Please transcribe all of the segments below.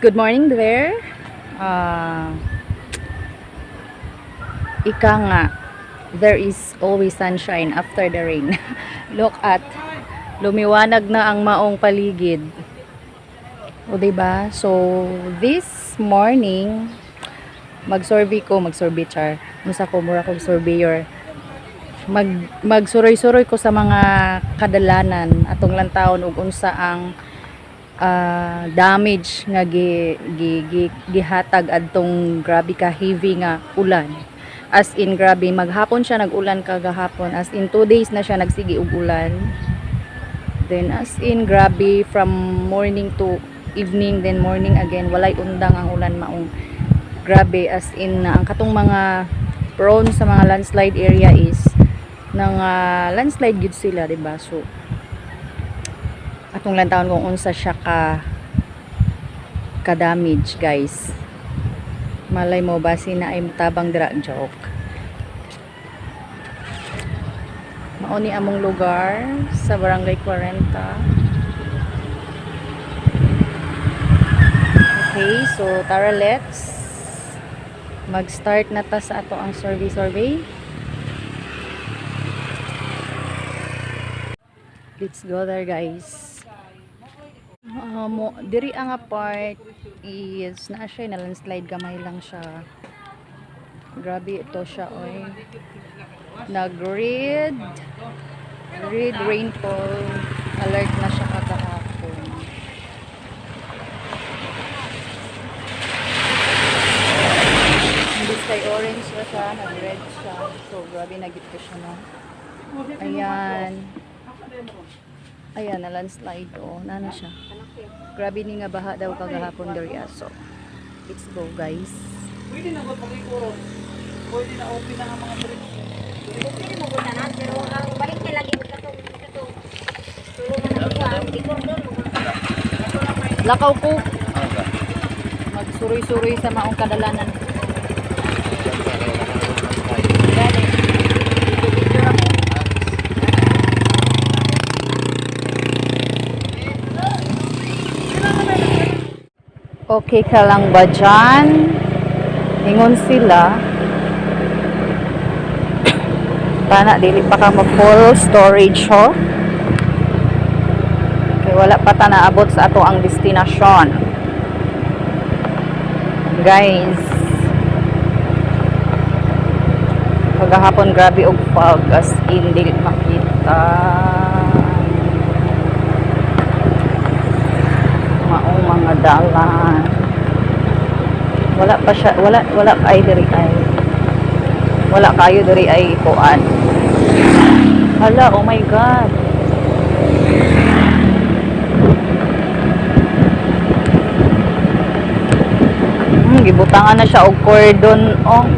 good morning there. Uh, ika nga, there is always sunshine after the rain. Look at, lumiwanag na ang maong paligid. O, diba? So, this morning, mag-survey ko, mag-survey char. Musa ko, mura ko surveyor. Mag, magsuroy-suroy ko sa mga kadalanan atong lantaon ug unsa ang ah, damage nga gi, gi, gi, gihatag adtong grabe ka heavy nga ulan. As in grabe maghapon siya nagulan kagahapon. As in 2 days na siya nagsigi og ulan. Then as in grabe from morning to evening then morning again walay undang ang ulan maong grabe as in na ang katong mga prone sa mga landslide area is nang ah, landslide gud sila, 'di ba? So atong lang taon kung unsa siya ka ka damage, guys. Malay mo ba sina ay mutabang dira joke. Mauni among lugar sa Barangay 40. Okay, so tara let's mag-start na ta sa ato ang survey survey. Let's go there guys. Mo, diri ang part is na siya na landslide gamay lang siya. Grabe ito siya oy. Nag-red red rainfall alert na siya kagahapon. Hindi sky orange na siya, nag-red siya. So, grabe nagit ko siya no. Ayan. Ayan, na landslide oh. Nana siya. Grabe ni nga baha daw kagahapon diri aso. Let's go guys. Pwede na ba pag-ikuro? Pwede na open na ang mga bridge. Pwede mo guna na, pero ang balik niya lagi mo katong katong tulungan na ko ang ikordon mo. Lakaw ko. Magsuroy-suroy sa maong kadalanan. Gani. Picture ako. Okay ka lang ba dyan? Ingon sila. Pana, dili pa ka mag-full storage ho. Kaya wala pa ta naabot sa ato ang destinasyon. Guys. Kagahapon grabe og fog as in dili makita. Maong mga dalan. Wala pa siya, wala wala ay diri ay. Wala kayo diri ay kuan. Hala, oh my god. Hmm, gibutangan na siya og cordon oh.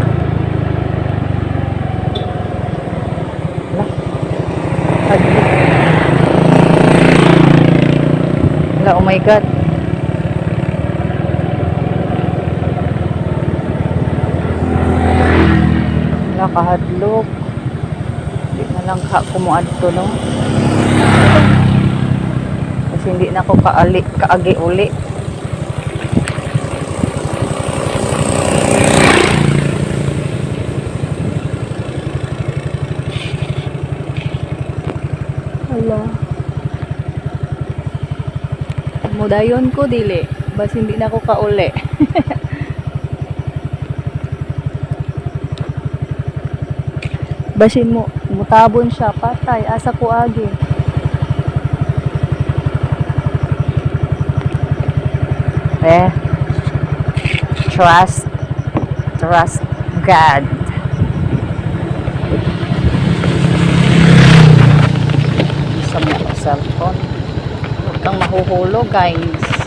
Wala, oh my god. Wala kahadlok. Hindi na lang ka kumuadto no. Kasi hindi na ako kaali, kaagi uli. Hala. Mudayon ko dili. Bas hindi na ako kauli. Basin mo, mutabon siya, patay, asa ko agi. Eh, trust, trust God. sa mga cellphone. Huwag kang mahuhulog, guys.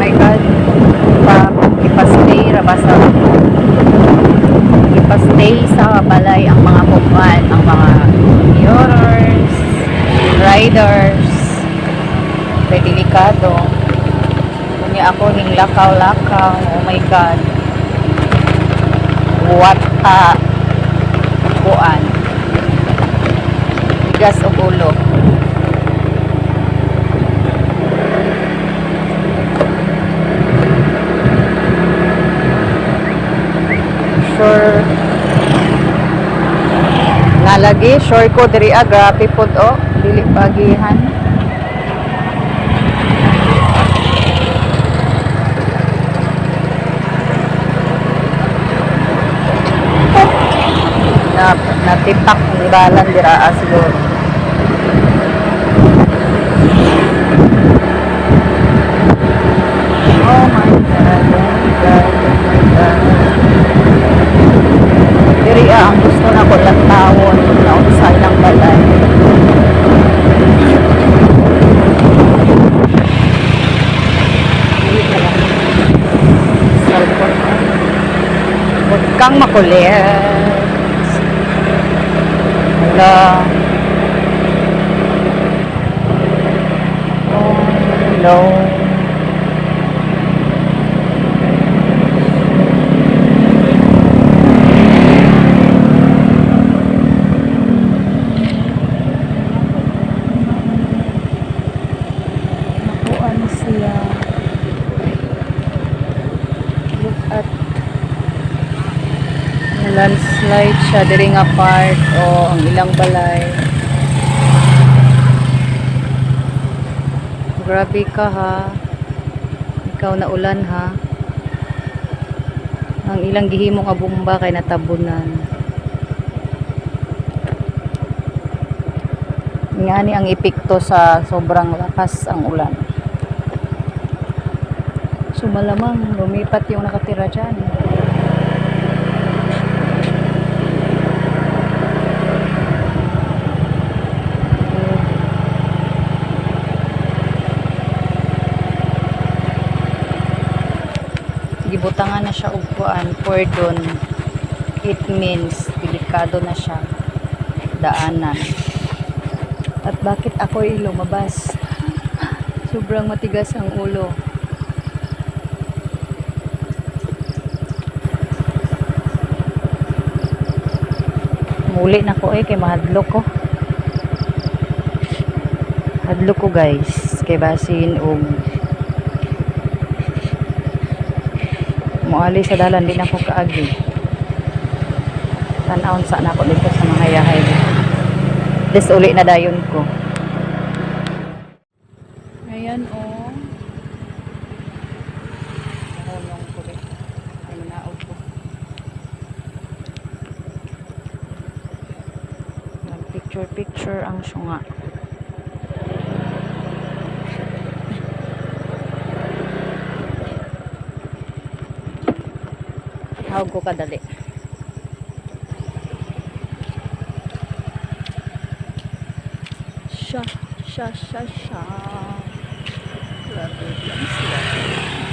my God. Pa, ipastay, rabasa. Ipastay sa balay ang mga riders. May delikado. Kunya ako ning lakaw-lakaw. Oh my God. What a kuan. Bigas o ulo. Sure. Nalagi, sure ko diri ah, grabe pod o. Dili pagihan. Na natipak ng balan dira ah, siguro. Oh my God, oh oh. Diri ah, ang gusto na ko lang tawon na unsay balay. Lang. Ko. Huwag kang makulit. Oh, no. Siya diri o ang ilang balay. Grabe ka ha. Ikaw na ulan ha. Ang ilang gihimo nga bomba kay natabunan. Ngani ang epekto sa sobrang lakas ang ulan. So malamang lumipat yung nakatira dyan. Gibutangan na siya og kuan, cordon. It means delikado na siya daanan. At bakit ako lumabas? Sobrang matigas ang ulo. Muli na ko eh, kay mahadlok ko. Hadlok ko guys. Kay basin og muali sa dalan din ako kaagi. Tanawon sa na ako dito sa mga yahay. Des uli na dayon ko. Ayan oh. Marunong ko rin. Ay naog ko. Nag-picture picture ang syunga. Aw ko kadali. Sha, sha, sha, sha. Grabe lang sila.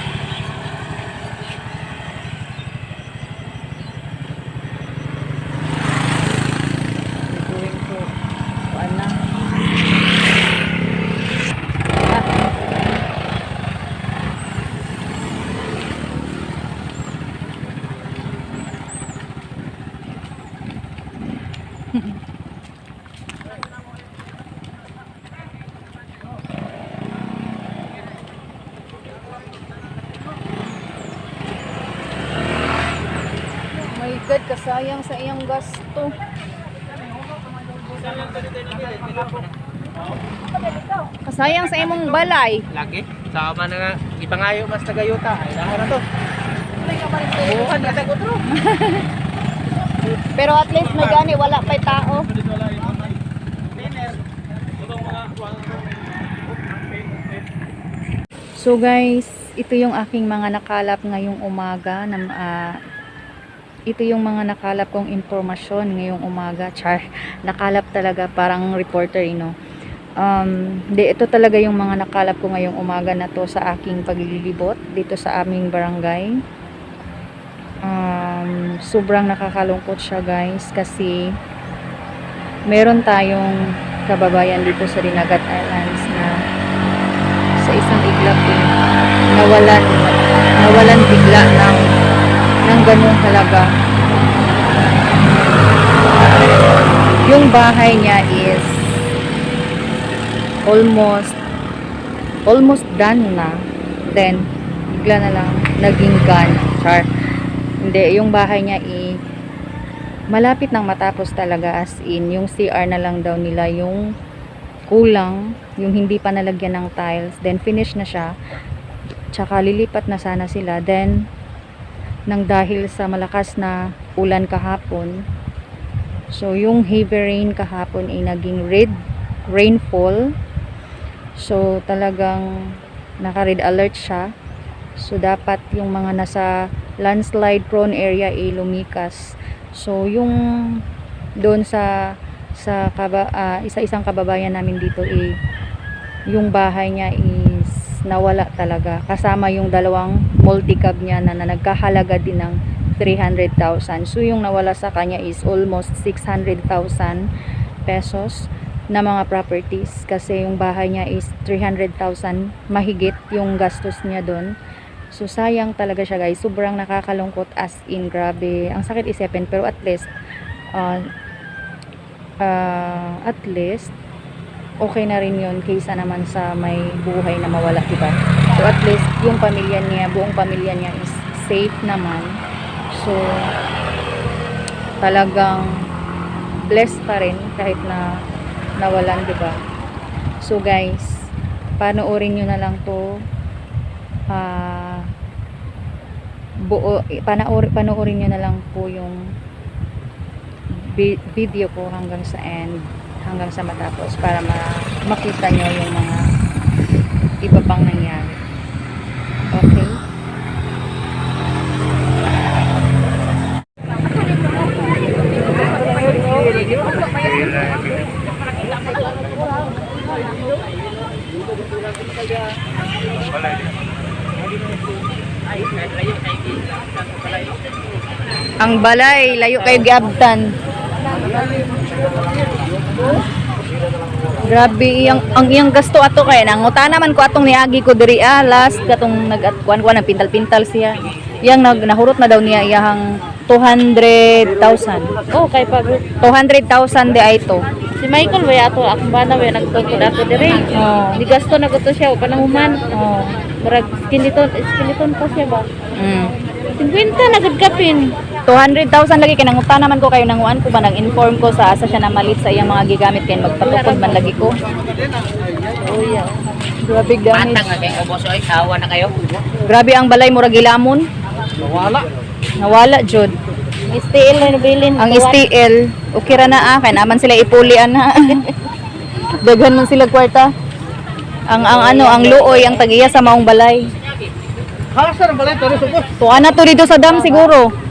God, kasayang sa iyang gasto. Kasayang sa imong balay. Lagi. Sama na nga. Ipangayo mas tagayuta. Ay, lahat na to. Bukan na tagutro. Pero at least may gani, wala pa'y tao. So guys, ito yung aking mga nakalap ngayong umaga na ah, ito yung mga nakalap kong impormasyon ngayong umaga. Char, nakalap talaga parang reporter, you know. Um, di, ito talaga yung mga nakalap ko ngayong umaga na to sa aking paglilibot dito sa aming barangay. Um, sobrang nakakalungkot siya guys kasi meron tayong kababayan dito sa Dinagat Islands na sa isang iglap eh, nawalan nawalan bigla ng ng ganung halaga. Yung bahay niya is almost almost done na. Then, bigla na lang naging gun. Char. Hindi, yung bahay niya i malapit nang matapos talaga as in. Yung CR na lang daw nila yung kulang, yung hindi pa nalagyan ng tiles. Then, finish na siya. Tsaka lilipat na sana sila. Then, nang dahil sa malakas na ulan kahapon, so yung heavy rain kahapon ay naging red rainfall. So, talagang naka-red alert siya. So, dapat yung mga nasa landslide prone area ay lumikas. So, yung doon sa sa kaba, ah, isa-isang kababayan namin dito eh, yung bahay niya nawala talaga. Kasama yung dalawang multicab niya na, na nagkahalaga din ng 300,000. So, yung nawala sa kanya is almost 600,000 pesos na mga properties kasi yung bahay niya is 300,000 mahigit yung gastos niya doon. So sayang talaga siya guys. Sobrang nakakalungkot as in grabe. Ang sakit isipin pero at least uh, uh, at least okay na rin yun kaysa naman sa may buhay na mawala, diba? So at least yung pamilya niya, buong pamilya niya is safe naman. So talagang blessed pa rin kahit na nawalan, 'di ba? So guys, panoorin niyo na lang 'to. Ah buo panoorin panoorin niyo na lang po yung vi- video ko hanggang sa end, hanggang sa matapos para ma- makita niyo yung mga iba pang nangyari. Okay? Ang balay, layo kayo giabtan. Grabe iyang ang iyang gasto ato kay nanguta naman ko atong niagi ko diri ah last katong nag-kuan kuan ng pintal-pintal siya. Iyang nag nahurot na daw niya iyahang 200,000. Oh, kay pag 200,000 di ay to. si Michael way ato akong bana way nagtugod ato diri. Oh. Di gasto na gusto siya panahuman. Oh. Murag skeleton, skeleton pa siya ba? Mm. 50 na gud kapin. 200,000 lagi kay nanguta naman ko kayo nanguan ko ba nag-inform ko sa asa siya namalit sa iyang mga gigamit kay magpatukod man lagi ko. Oh yeah. Grabe gamit. Matang nga kayo, boss. Ay, awa na kayo. Grabe ang balay murag gilamon. Nawala. Nawala jud. STL na nabilin. Ang STL, okay ra na ah, kay naman sila ipulian na. Daghan man sila kwarta. Ang ang ano, ang luoy ang tagiya sa maong balay. Halas na balay, pero supos. Tuwa na to dito sa dam siguro.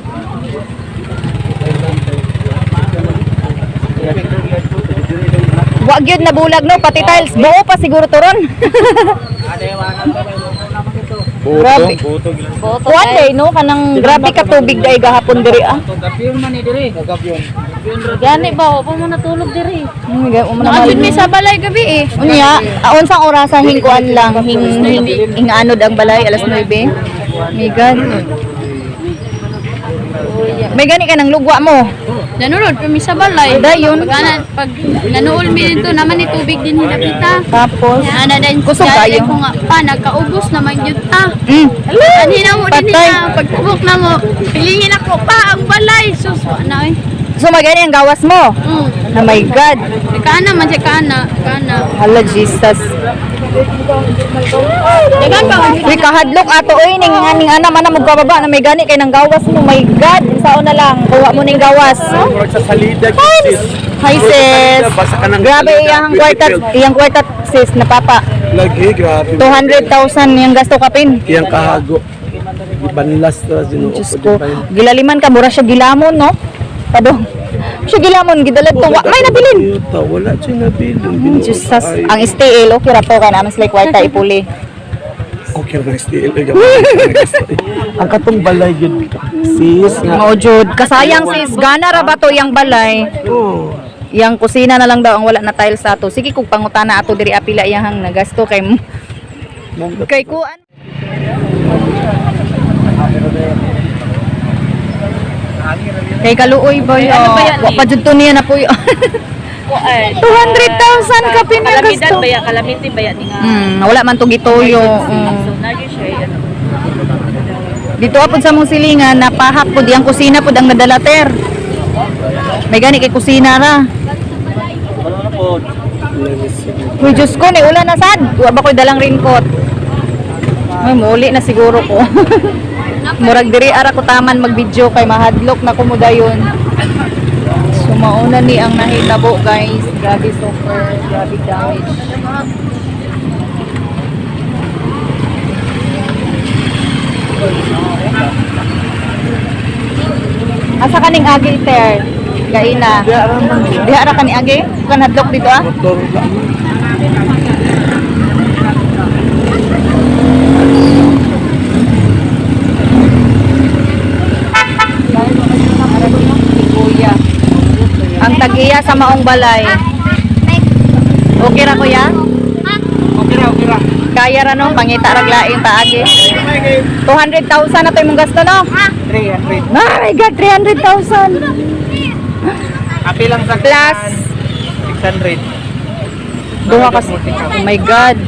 Wag yun nabulag no, pati tiles buo pa siguro turon. Grabe. Kuan day no kanang grabe ka tubig day gahapon diri ah. Gagapyon man ni Diri. Gagapyon. Gani ba pa mo natulog diri. Hmm, Naabot mi sa balay gabi eh. Unya, ah, unsang orasan hingkuan lang hing hing, hing anod ang balay alas 9. My God. May gani ka ng lugwa mo. Nanunod pa mi sa balay. Dayon. Pag ana pag nanuol mi dito naman ni tubig din hinapita. Tapos, Ana din Kusog kayo? ko nga pa nagkaubos naman jud ta. mm, Ani na mo din niya pagtubok na mo. Pilingin ako pa ang balay sus na eh. so magani ang gawas mo. Mm. Oh my God. Kana man siya kana, kana. Hala Jesus. Dagan pa Uy, kahadlok ato oy ning aning ana man mo bababa na may gani kay nang gawas mo. My God, sao na lang kuha mo ning gawas. Murag sa salida sis. Hi sis. Ka Grabe iyang kwarta, iyang kwarta sis na papa. Lagi grabe. 200,000 yung gasto kapin. Iyang kahago. Ibanlas to Ginoo Diyos ko. Gilaliman ka, mura siya gilamon, no? Padong. Siya gilamon, gidalad ko. Wa- May nabilin. Wala siya nabilin. Diyos ang STL, okay ra to, kaya naman sila kwarta ipuli. Okay na STL. ay, Ang katong balay yun. Sis nga. Jud, kasayang sis, gana ra ba to yung balay? Oh. Yang kusina na lang daw ang wala na tiles sa ato. Sige kung pangutana ato diri apila iyang nagasto kay kay kuan. Kay kaluoy ba yun? Ano ba yan, Wa pa jud to niya na po yun. 200,000 ka pinya Kalamitan gasto. ba ya? Kalamitin ba ya? Ni nga. Hmm, wala man to gitoyo. Mm. So, nagyo siya. Ano. Dito apod sa mong silingan, napahak po diyang kusina po ang nadalater. May gani kay kusina ra. Uy, Diyos ko, ni ulan na sad. Wa ba ko'y dalang raincoat? Ay, muli na siguro ko. Murag diri ara ko taman mag-video kay mahadlok na kumuda yun. Mauna ni ang nahitabo, guys. Grabe super, grabe damage. Asa kaning agi, ter? Gaina. Di ara man. Diha ra kani agi? Kan hadlok dito ah. Motor lang. Kuya. Tagiya sa maong balay. Okay ra kuya? Okay ra, okay ra. Kaya ra no, pangita ra laing paagi. 200,000 na to imong gasto no? 300. Oh my god, 300,000. Api lang sa Plus 600. duha kasi. Oh my god.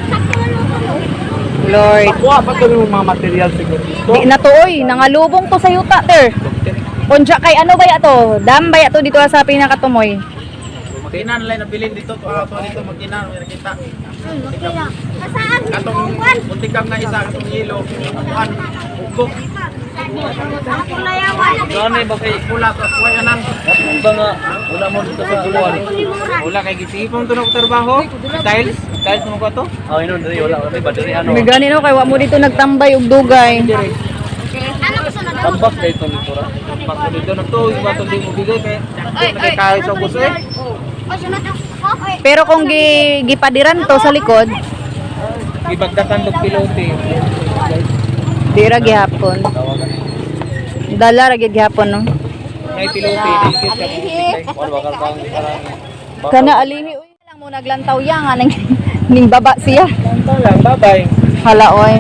Lord. Wa pa kami mga material siguro. Di na to oy, nangalubong to sa yuta, ter. Unja kay ano ba ya to? Dam ba ya to dito sa pinakatumoy? Magkinan lang nabilin dito. Ah, to dito magkinan, may nakita. Kasaan? Katong muntikam na isa katong yelo. Kuan, ugok. Kulayawan. Gani ba kay pula to kuya nang. Ba nga wala mo dito sa kuan. Wala kay gisipon to na trabaho. Tiles, tiles mo ko to. Oh, ino diri wala kay ba diri ano. May gani no kay wa mo dito nagtambay og dugay. Ano Tambak kay to ni pura. Tambak ko dito na to, iba to di mo bigay kay. Kay kay sa gusto eh. Pero kung gi gipadiran to sa likod, Ibagdakan to pilote. di ra gihapon. Dala ra gyud gihapon no. Kay pilote Kana alihi uy lang mo naglantaw ya nga ning ning baba siya. lang babay. Hala oy.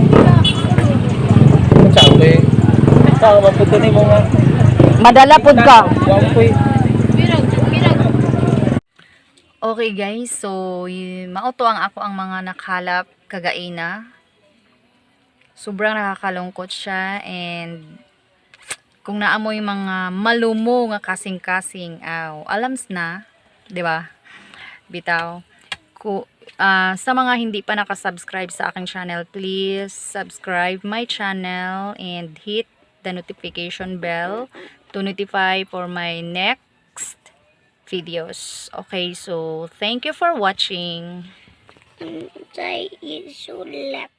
Eh. Sa maputo ni mo nga. Madala pud ka. Wa mo koy. Okay guys, so mauto ang ako ang mga nakalap kagaina. Sobrang nakakalungkot siya and kung naamoy mga malumo nga kasing-kasing, aw, alams na, 'di ba? Bitaw. Ku, ah, sa mga hindi pa nakasubscribe sa aking channel, please subscribe my channel and hit the notification bell to notify for my next videos. Okay, so thank you for watching. Should left.